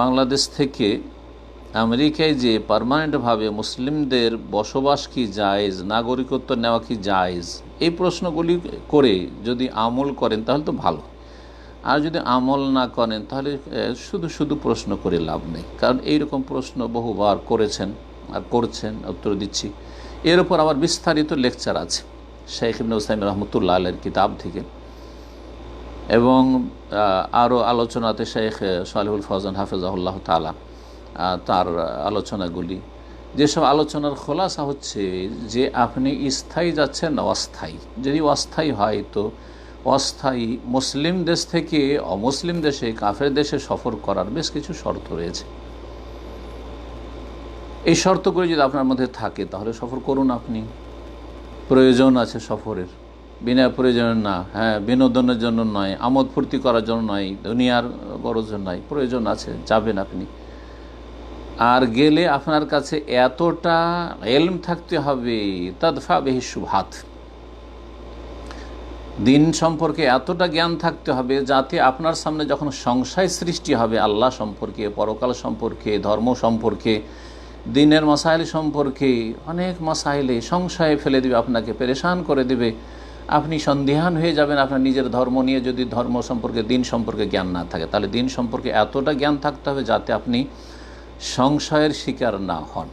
বাংলাদেশ থেকে আমেরিকায় যে পারমানেন্টভাবে মুসলিমদের বসবাস কি জায়েজ, নাগরিকত্ব নেওয়া কি জায়েজ, এই প্রশ্নগুলি করে যদি আমল করেন তাহলে তো ভালো। আর যদি আমল না করেন তাহলে শুধু শুধু প্রশ্ন করে লাভ নেই। কারণ এইরকম প্রশ্ন বহুবার করেছেন আর করছেন, উত্তর দিচ্ছি। এর উপর আবার বিস্তারিত লেকচার আছে। শেখ ইবনে উসাইম রহমতুল্লাহ আলের কিতাব থেকে। এবং আরও আলোচনাতে শেখ সালেহুল ফজান হাফেজাহুল্লাহ তালা তার আলোচনাগুলি। যেসব আলোচনার খোলাসা হচ্ছে যে আপনি স্থায়ী যাচ্ছেন, অস্থায়ী। যদি অস্থায়ী হয় তো অস্থায়ী মুসলিম দেশ থেকে অমুসলিম দেশে, কাফের দেশে সফর করার বেশ কিছু শর্ত রয়েছে। এই শর্তগুলি যদি আপনার মধ্যে থাকে, তাহলে সফর করুন আপনি। প্রয়োজন আছে সফরের। বিনা প্রয়োজন না হ্যাঁ বিনোদনের জন্য নয়, আমোদ ফুর্তি করার জন্য নয়, দুনিয়ার গরজ নয়, প্রয়োজন আছে, যাবেন আপনি। আর গেলে আপনার কাছে এতটা এলম থাকতে হবে, তদফা বেহি সুভাত দিন সম্পর্কে এতটা জ্ঞান থাকতে হবে যাতে আপনার সামনে যখন সংশয় সৃষ্টি হবে আল্লাহ সম্পর্কে, পরকাল সম্পর্কে, ধর্ম সম্পর্কে, দিনের মাসাইল সম্পর্কে, অনেক মাসাইলে সংশয়ে ফেলে দিবে, আপনাকে পেরেশান করে দিবে। আপনি সন্দেহান হয়ে যাবেন আপনার নিজের ধর্ম নিয়ে যদি ধর্ম সম্পর্কে, দিন সম্পর্কে জ্ঞান না থাকে। তাহলে দিন সম্পর্কে এতটা জ্ঞান থাকতে হবে যাতে আপনি সংশয়ের শিকার না হন।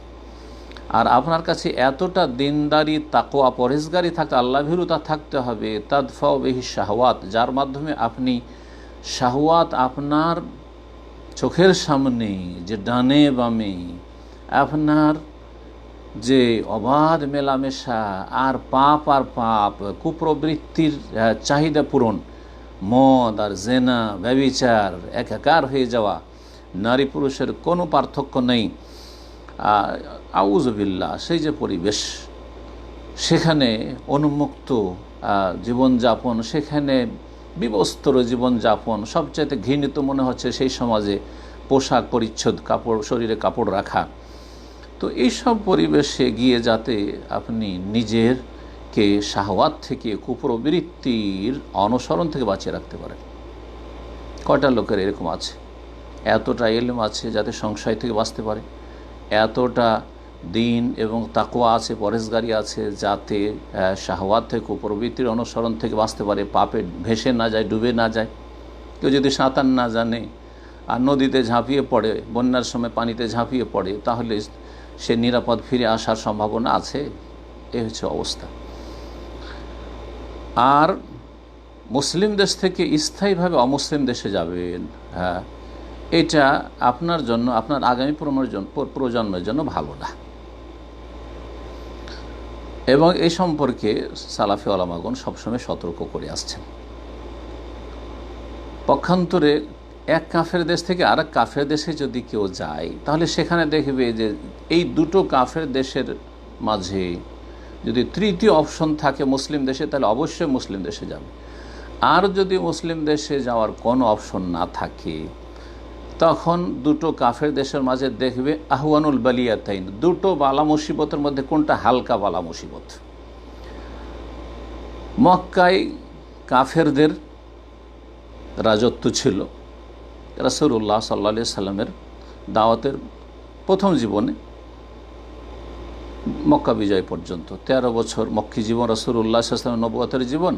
আর আপনার কাছে এতটা দিনদারি তাকোয়া পরেশগারি থাকতে আল্লাহ ভীরুতা থাকতে হবে। তাদফাও বেহি শাহওয়াত, যার মাধ্যমে আপনি শাহওয়াত আপনার চোখের সামনে, যে ডানে বামে, আপনার যে অবাধ মেলামেশা আর পাপ আর পাপ, কুপ্রবৃত্তির চাহিদা পূরণ, মদ আর জেনা, ব্যবিচার, একাকার হয়ে যাওয়া, নারী পুরুষের কোনো পার্থক্য নেই। আউজবিল্লা সেই যে পরিবেশ, সেখানে অনুমুক্ত জীবনযাপন, সেখানে বিবস্ত্র জীবনযাপন, সবচাইতে ঘৃণিত মনে হচ্ছে সেই সমাজে পোশাক, পরিচ্ছদ, কাপড়, শরীরে কাপড় রাখা। তো এইসব পরিবেশে গিয়ে যাতে আপনি নিজেরকে শাহওয়াত থেকে, কুপ্রবৃত্তির অনুসরণ থেকে বাঁচিয়ে রাখতে পারেন। কয়টা লোকের এরকম আছে? এতটা এলম আছে যাতে সংশয় থেকে বাঁচতে পারে? এতটা দিন এবং তাকোয়া আছে, পরেশগারি আছে যাতে শাহওয়াত থেকে, কুপ্রবৃত্তির অনুসরণ থেকে বাঁচতে পারে, পাপে ভেসে না যায়, ডুবে না যায়। কেউ যদি সাঁতার না জানে আর নদীতে ঝাঁপিয়ে পড়ে, বন্যার সময় পানিতে ঝাঁপিয়ে পড়ে, তাহলে সে নিরাপদ ফিরে আসার সম্ভাবনা আছে? এ হচ্ছে অবস্থা। আর মুসলিম দেশ থেকে স্থায়ীভাবে অমুসলিম দেশে যাবেন হ্যাঁ এটা আপনার জন্য, আপনার আগামী প্রজন্মের জন্য ভালো না। এবং এই সম্পর্কে সালাফি আলামাগন সবসময় সতর্ক করে আসছেন। পক্ষান্তরে এক কাফের দেশ থেকে আরেক কাফের দেশে যদি কেউ যায়, তাহলে সেখানে দেখবে যে এই দুটো কাফের দেশের মাঝে যদি তৃতীয় অপশন থাকে মুসলিম দেশে, তাহলে অবশ্যই মুসলিম দেশে যাবে। আর যদি মুসলিম দেশে যাওয়ার কোনো অপশন না থাকে, তখন দুটো কাফের দেশের মাঝে দেখবে আহওয়ানুল বালিয়াতাইন। দুটো বালা মুসিবতের মধ্যে কোনটা হালকা বালা মুসিবত? মক্কায় কাফেরদের রাজত্ব ছিল। রাসুল্লাহ সাল্লা সাল্লামের দাওয়াতের প্রথম জীবনে মক্কা বিজয় পর্যন্ত। তেরো বছর মক্কি জীবন রসুল্লাহ সাল্লামের নবতের জীবন।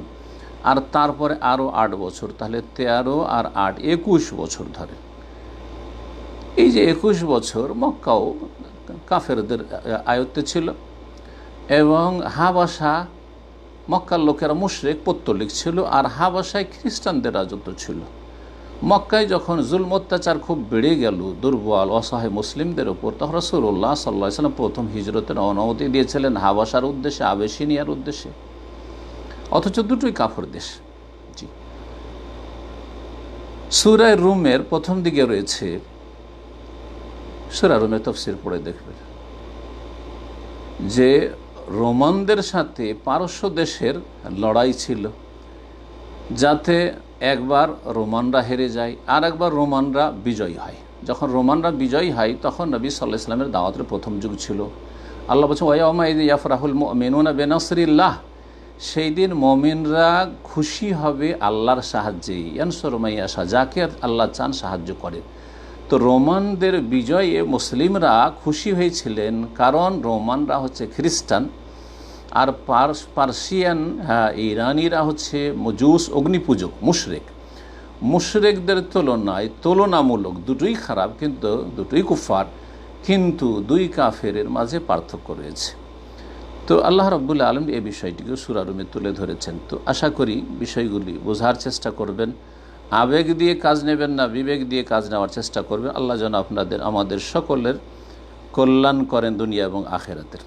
আর তারপরে আরও আট বছর, তাহলে তেরো আর আট, একুশ বছর ধরে। এই যে একুশ বছর মক্কাও কাফেরদের আয়ত্তে ছিল এবং হাবাসা মক্কার লোকেরা মুশরেক, পত্তলিক ছিল আর হাবাসায় খ্রিস্টানদের রাজত্ব ছিল। মক্কায় যখন জুলম অত্যাচার খুব বেড়ে গেল, দুর্বল, অসহায় মুসলিমদের ওপর তখন রসুল্লাহ সাল্লাহ সাল্লাম প্রথম হিজরতের অনুমতি দিয়েছিলেন হাবাসার উদ্দেশ্যে, আবেসিনিয়ার উদ্দেশ্যে। অথচ দুটোই কাফর দেশ। জি। সুরায় রুমের প্রথম দিকে রয়েছে, সুরা রুমের তফসির পড়ে দেখবেন, যে রোমানদের সাথে পারস্য দেশের লড়াই ছিল, যাতে একবার রোমানরা হেরে যায়, আর একবার রোমানরা বিজয়ী হয়। যখন রোমানরা বিজয়ী হয়, তখন নবী সাল্লাহ ইসলামের দাওয়াতের প্রথম যুগ ছিল। আল্লাহ বলছেন ওয়ামা ইদ ইয়াফরাহুল মেনুনা বেনাসরিল্লাহ। সেই দিন মমিনরা খুশি হবে আল্লাহর সাহায্যে। ইয়ানসরমাই আসা যাকে আল্লাহ চান সাহায্য করে। তো রোমানদের বিজয়ে মুসলিমরা খুশি হয়েছিলেন, কারণ রোমানরা হচ্ছে খ্রিস্টান। আর পার্স পার্সিয়ান হ্যাঁ, ইরানিরা হচ্ছে মজুস অগ্নিপূজক মুশরেক। মুশরেকদের তুলনায় তুলনামূলক দুটোই খারাপ কিন্তু দুটোই কুফার কিন্তু দুই কাফেরের মাঝে পার্থক্য রয়েছে। তো আল্লাহ রব্বুল্লা আলম এই বিষয়টিকে সুরারুমে তুলে ধরেছেন। তো আশা করি বিষয়গুলি বোঝার চেষ্টা করবেন আবেগ দিয়ে কাজ নেবেন না বিবেক দিয়ে কাজ নেওয়ার চেষ্টা করবেন। আল্লাহ যেন আপনাদের আমাদের সকলের কল্যাণ করেন দুনিয়া এবং আখেরাতের।